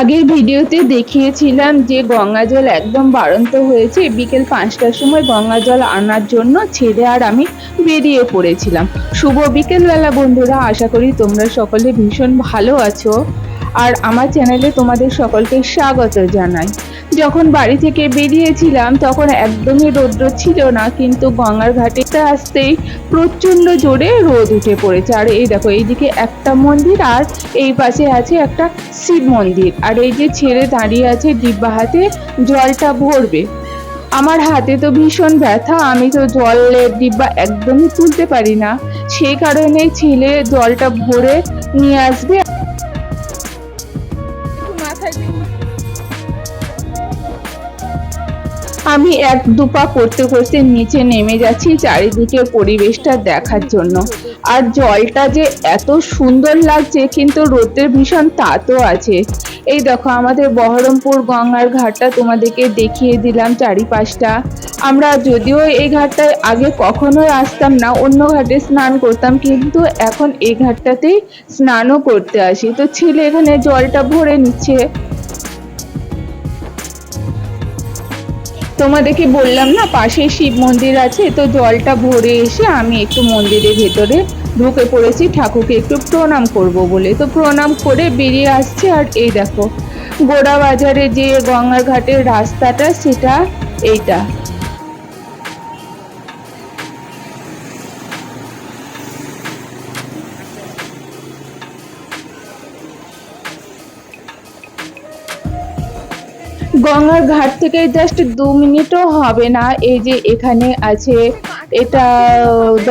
আগের ভিডিওতে দেখিয়েছিলাম যে গঙ্গা জল একদম বাড়ন্ত হয়েছে। বিকেল পাঁচটার সময় গঙ্গা জল আনার জন্য ছেড়ে আর আমি বেরিয়ে পড়েছিলাম। শুভ বিকেলবেলা বন্ধুরা। আশা করি তোমরা সকলে ভীষণ ভালো আছো। আর আমার চ্যানেলে তোমাদের সকলকে স্বাগত জানাই। যখন বাড়ি থেকে বেরিয়েছিলাম, তখন একদমই রৌদ্র ছিল না, কিন্তু গঙ্গার ঘাটে আসতেই প্রচণ্ড জোরে রোদ উঠে পড়েছে। আর এই দেখো, এইদিকে একটা মন্দির আর এই পাশে আছে একটা শিব মন্দির। আর এই যে ছেড়ে দাঁড়িয়ে আছে ডিব্বা হাতে, জলটা ভরবে। আমার হাতে তো ভীষণ ব্যথা, আমি তো জলের ডিব্বা একদমই তুলতে পারি না। সেই কারণে ছেলে জলটা ভরে নিয়ে আসবে। আমি এক দুপা করতে করতে নিচে নেমে যাচ্ছি চারিদিকে পরিবেশটা দেখার জন্য। আর জলটা যে এত সুন্দর লাগছে, কিন্তু রোদের ভীষণ তাতও আছে। এই দেখো, আমাদের বহরমপুর গঙ্গার ঘাটটা তোমাদেরকে দেখিয়ে দিলাম চারিপাশটা। আমরা যদিও এই ঘাটটায় আগে কখনোই আসতাম না, অন্য ঘাটে স্নান করতাম, কিন্তু এখন এই ঘাটটাতেই স্নানও করতে আসি। তো ছেলে এখানে জলটা ভরে নিচ্ছে। তোমাদেরকে বললাম না পাশে শিব মন্দির আছে, তো জলটা ভরে এসে আমি একটু মন্দিরের ভেতরে ঢুকে পড়েছি, ঠাকুরকে একটু প্রণাম করব বলে। তো প্রণাম করে বেরিয়ে আসছে, আর এই দেখো গোড়া বাজারে যে গঙ্গার ঘাটের রাস্তাটা, সেটা এইটা। গঙ্গার ঘাট থেকে জাস্ট দু মিনিটও হবে না। এই যে এখানে আছে, এটা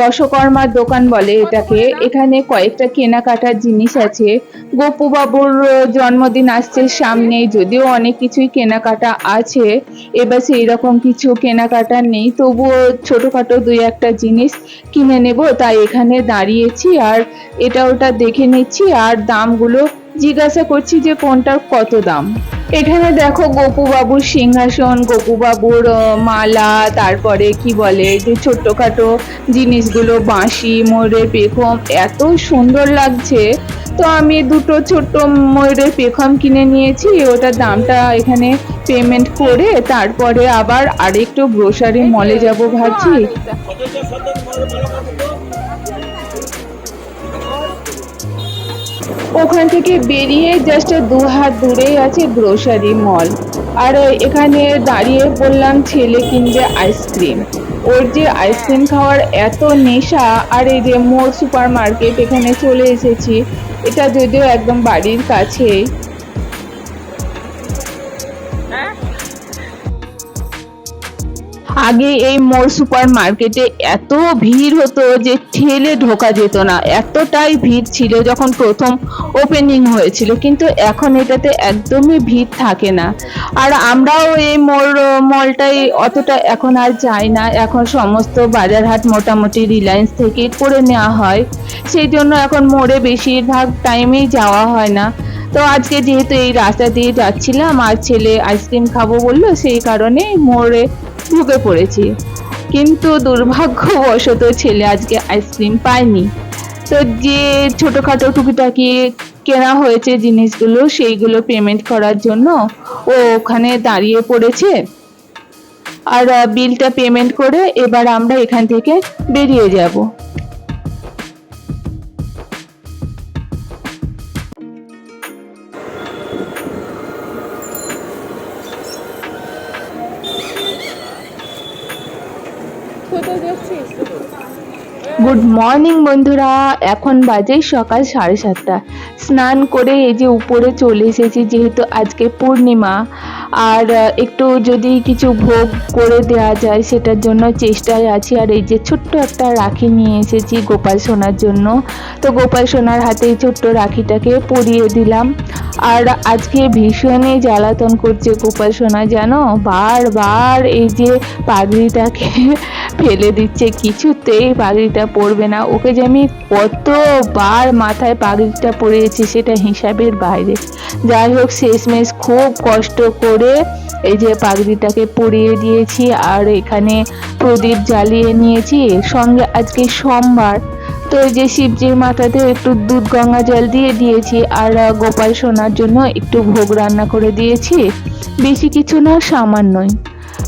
দশকর্মার দোকান বলে এটাকে। এখানে কয়েকটা কেনাকাটার জিনিস আছে। গোপুবাবুর জন্মদিন আসছে সামনে, যদিও অনেক কিছুই কেনাকাটা আছে। এবার সেই রকম কিছু কেনাকাটা নেই। তবুও ছোটোখাটো দুই একটা জিনিস কিনে নেব। তাই এখানে দাঁড়িয়েছি আর এটা ওটা দেখে নিচ্ছি। আর দামগুলো জিজ্ঞাসা করছি যে কোনটার কত দাম। এখানে দেখো গোপুবাবুর সিংহাসন, গোপুবাবুর মালা, তারপরে কি বলে যে ছোট্টখাটো জিনিসগুলো, বাঁশি, ময়ূরের পেখম, এত সুন্দর লাগছে। তো আমি দুটো ছোট্ট ময়ূরের পেখম কিনে নিয়েছি ওটার দামটা এখানে পেমেন্ট করে তারপরে আবার আরেকটু গ্রোসারি মলে যাব ভাবছি। ওখান থেকে বেরিয়ে জাস্ট দু হাত দূরেই আছে গ্রোসারি মল আর এখানে দাঁড়িয়ে বললাম, ছেলে কিনবে আইসক্রিম ওর যে আইসক্রিম খাওয়ার এত নেশা, আর এই যে মোর সুপার মার্কেট এখানে চলে এসেছি, এটা যদিও একদম বাড়ির কাছেই। আগে এই মোর সুপার মার্কেটে এত ভিড় হতো যে ঠেলে ঢোকা যেত না। এতটাই ভিড় ছিল যখন প্রথম ওপেনিং হয়েছিল। কিন্তু এখন এটাতে একদমই ভিড় থাকে না। আর আমরাও এই মোর মলটাই অতটা এখন আর যাই না। এখন সমস্ত বাজারহাট মোটামুটি রিলায়েন্স থেকে করে নেওয়া হয়। সেই জন্য এখন মোড়ে বেশিরভাগ টাইমেই যাওয়া হয় না। তো আজকে যেহেতু এই রাস্তা দিয়ে যাচ্ছিলাম, আর ছেলে আইসক্রিম খাব বলল, সেই কারণে মোড়ে ঢুকে পড়েছি। কিন্তু দুর্ভাগ্যবশত ছেলে আজকে আইসক্রিম পায়নি। তো যে ছোটোখাটো টুকিটাকি কেনা হয়েছে জিনিসগুলো, সেইগুলো পেমেন্ট করার জন্য ও ওখানে দাঁড়িয়ে পড়েছে। আর বিলটা পেমেন্ট করে এবার আমরা এখান থেকে বেরিয়ে যাব। গুড মর্নিং বন্ধুরা। এখন বাজে সকাল সাড়ে সাতটা। স্নান করে এই যে উপরে চলে এসেছি, যেহেতু আজকে পূর্ণিমা। আর একটু যদি কিছু ভোগ করে দেওয়া যায়, সেটার জন্য চেষ্টায় আছি। আর এই যে ছোট্ট একটা রাখি নিয়ে এসেছি গোপাল সোনার জন্য। তো গোপাল সোনার হাতে এই ছোট্ট রাখিটাকে পরিয়ে দিলাম। আর আজকে ভীষণই জ্বালাতন করছে গোপাল সোনা, জানো? বারবার এই যে পাগড়িটাকে ফেলে দিচ্ছে। কিছুতেই পাগড়িটা পরবে না। ওকে যে আমি কতবার মাথায় পাগড়িটা পরিয়েছি, সেটা হিসাবের বাইরে। যাই হোক, শেষমেশ খুব কষ্ট করে এই যে পাগড়িটাকে পরিয়ে দিয়েছি আর এখানে প্রদীপ জ্বালিয়ে নিয়েছি। সঙ্গে আজকে সোমবার। তো এই যে শিবজির মাথাতে একটু দুধ গঙ্গা জল দিয়ে দিয়েছি আর গোপাল সোনার জন্য একটু ভোগ রান্না করে দিয়েছি। বেশি কিছু না সামান্যই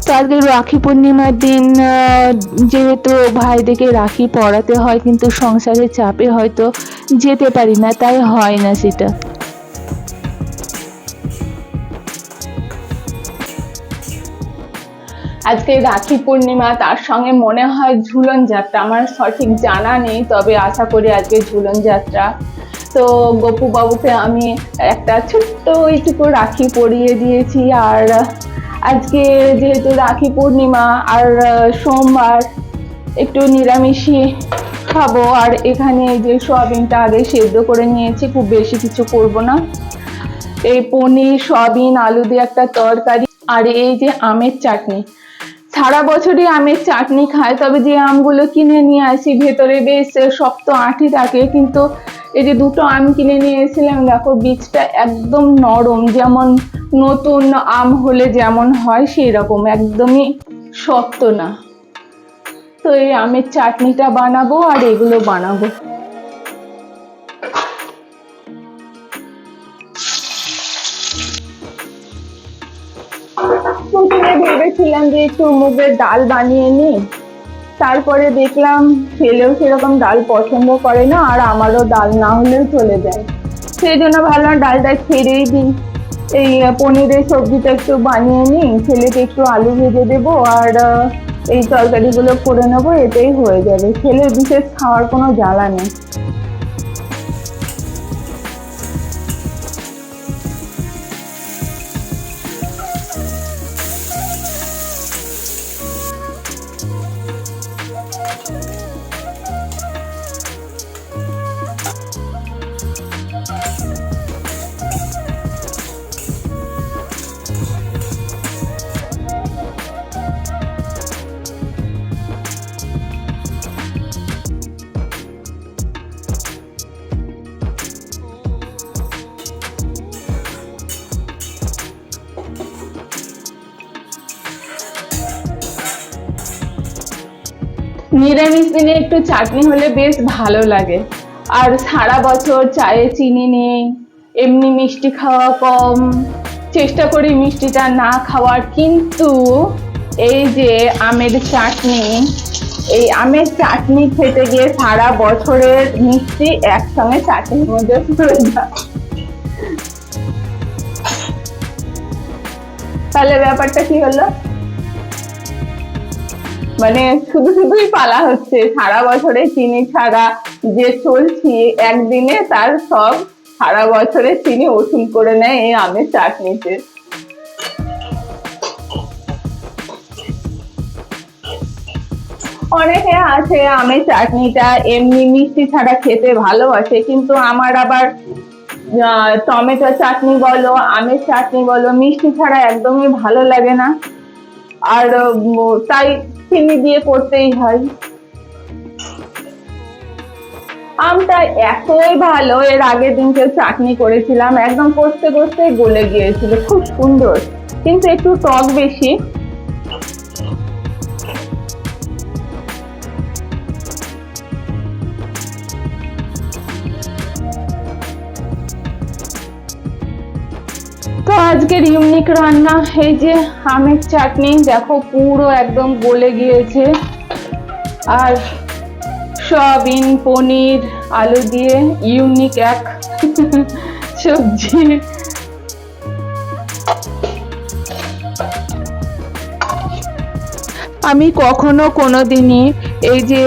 তো আজকে রাখি পূর্ণিমার দিন যেহেতু ভাইদেরকে রাখি পড়াতে হয়, কিন্তু সংসারের চাপে হয়তো যেতে পারি না, তাই হয় না সেটা। আজকে রাখি পূর্ণিমা, তার সঙ্গে মনে হয় ঝুলন যাত্রা। আমার সঠিক জানা নেই, তবে আশা করি আজকে ঝুলন যাত্রা। তো গপু বাবুকে আমি একটা ছোট্ট এইটুকু রাখি পরিয়ে দিয়েছি। আর আজকে যেহেতু রাখি পূর্ণিমা, আর সোমবার একটু নিরামিষই খাব, আর এখানে যে সোয়াবিনটা আগে সেদ্ধ করে নিয়েছি, খুব বেশি কিছু করব না। এই পনির, সয়াবিন, আলু দিয়ে একটা তরকারি, আর এই যে আমের চাটনি। সারা বছরই আমের চাটনি খায়, তবে যে আমগুলো কিনে নিয়ে আসি, ভেতরে বেশ শক্ত আঁটি থাকে, কিন্তু এই যে দুটো আম কিনে নিয়ে এসেছিলাম, দেখো বীজটা একদম নরম, যেমন নতুন আম হলে যেমন হয় সেই রকম একদমই শক্ত না। তো এই আমের চাটনিটা বানাবো আর এগুলো বানাবো। ভেবেছিলাম যে একটু মুগের ডাল বানিয়ে নিই তারপরে দেখলাম ছেলেও সেরকম ডাল পছন্দ করে না, আর আমারও ডাল না হলেও চলে যায়। সেই জন্য ভাবলাম ডালটা ছেড়েই দিই। এই পনিরের সবজিটা একটু বানিয়ে নিই ছেলেকে একটু আলু ভেজে দেবো, আর এই তরকারিগুলো করে নেব এটাই হয়ে যাবে। ছেলের বিশেষ খাওয়ার কোনো জ্বালা নেই। নিরামিষ দিনে একটু চাটনি হলে বেশ ভালো লাগে। আর সারা বছর চায়ে চিনি নেই, এমনি মিষ্টি খাওয়া কম। চেষ্টা করি মিষ্টিটা না খাওয়ার, কিন্তু এই যে আমের চাটনি, এই আমের চাটনি খেতে গিয়ে সারা বছরের মিষ্টি একসঙ্গে চাটনির মধ্যে তাহলে ব্যাপারটা কি হলো? মানে শুধু শুধুই পালা হচ্ছে। সারা বছরে চিনি ছাড়া যে চলছি, একদিনে তার সব সারা বছরে চিনি ওষুধ করে নেয় এই আমের চাটনিতে। অনেকে আছে আমের চাটনিটা এমনি মিষ্টি ছাড়া খেতে ভালোবাসে, কিন্তু আমার আবার টমেটো চাটনি বলো, আমের চাটনি বলো, মিষ্টি ছাড়া একদমই ভালো লাগে না। আর তাই চিনি দিয়ে করতেই হয়। আমটা এতই ভালো, এর আগের দিনকে চাটনি করেছিলাম, একদম করতে কষতে গলে গিয়েছিল। খুব সুন্দর, কিন্তু একটু টক বেশি। আজকের ইউনিক রান্না, এই যে আমের চাটনি, দেখো পুরো একদম গলে গিয়েছে। আর সয়াবিন, পনির, আলু দিয়ে ইউনিক এক সবজি। আমি কখনো কোনো দিনই এই যে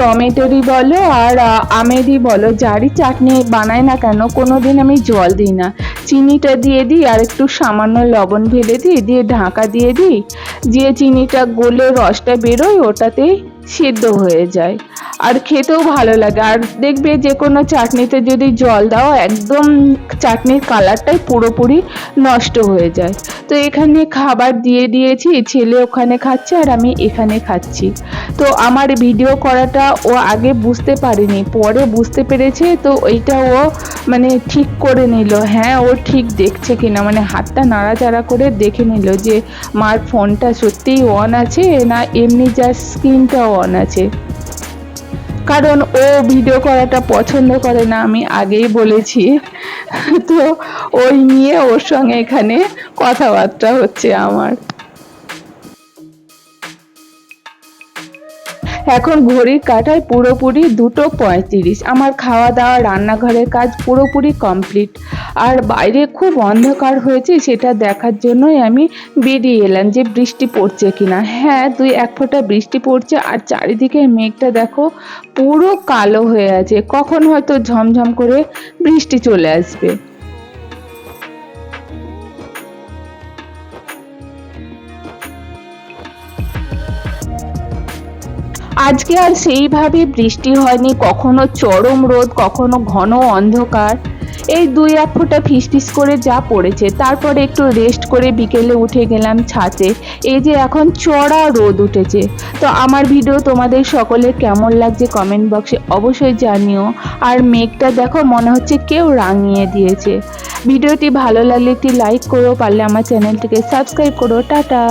টমেটোরই বলো আর আমেরই বলো, যারই চাটনি বানাই না কেন কোনো দিন আমি জল দিই না। চিনিটা দিয়ে দিই আর একটু সামান্য লবণ ঢেলে দিই, দিয়ে ঢাকা দিয়ে দিই। যে চিনিটা গলে রসটা বেরোয় ওটাতেই সিদ্ধ হয়ে যায়। আর খেতেও ভালো লাগে। আর দেখবে যে কোনো চাটনিতে যদি জল দাও, একদম চাটনির কালারটাই পুরোপুরি নষ্ট হয়ে যায়। তো এখানে খাবার দিয়ে দিয়েছি, ছেলে ওখানে খাচ্ছে আর আমি এখানে খাচ্ছি। তো আমার ভিডিও করাটা ও আগে বুঝতে পারেনি, পরে বুঝতে পেরেছে, তো ওইটা ও মানে ঠিক করে নিল। হ্যাঁ ও ঠিক দেখছে কিনা মানে হাতটা নাড়াচাড়া করে দেখে নিল যে, মার ফোনটা সত্যিই অন আছে না এমনি জাস্ট স্ক্রিনটা অন আছে। কারণ ও ভিডিও করাটা পছন্দ করে না, আমি আগেই বলেছি। তো ওই নিয়ে ওর সঙ্গে এখানে কথাবার্তা হচ্ছে আমার। এখন ঘড়ির কাটায় পুরোপুরি দুটো পঁয়ত্রিশ। আমার খাওয়া দাওয়া রান্নাঘরের কাজ পুরোপুরি কমপ্লিট। আর বাইরে খুব অন্ধকার হয়েছে, সেটা দেখার জন্যই আমি বেরিয়ে এলাম যে বৃষ্টি পড়ছে কিনা। হ্যাঁ দুই এক ফোঁটা বৃষ্টি পড়ছে আর চারিদিকে মেঘটা দেখো পুরো কালো হয়ে আছে। কখন হয়তো ঝমঝম করে বৃষ্টি চলে আসবে। আজকে আর সেইভাবে বৃষ্টি হয়নি, কখনো চরম রোদ, কখনো ঘন অন্ধকার। এই দুই এক ফোঁটা ফিসফিস করে যা পড়েছে, তারপরে একটু রেস্ট করে বিকেলে উঠে গেলাম ছাতে এই যে এখন চড়া রোদ উঠেছে। তো আমার ভিডিও তোমাদের সকলে কেমন লাগছে কমেন্ট বক্সে অবশ্যই জানিও। আর মেঘটা দেখো, মনে হচ্ছে কেউ রাঙিয়ে দিয়েছে। ভিডিওটি ভালো লাগলে একটি লাইক করো, পারলে আমার চ্যানেলটিকে সাবস্ক্রাইব করো, টাটা।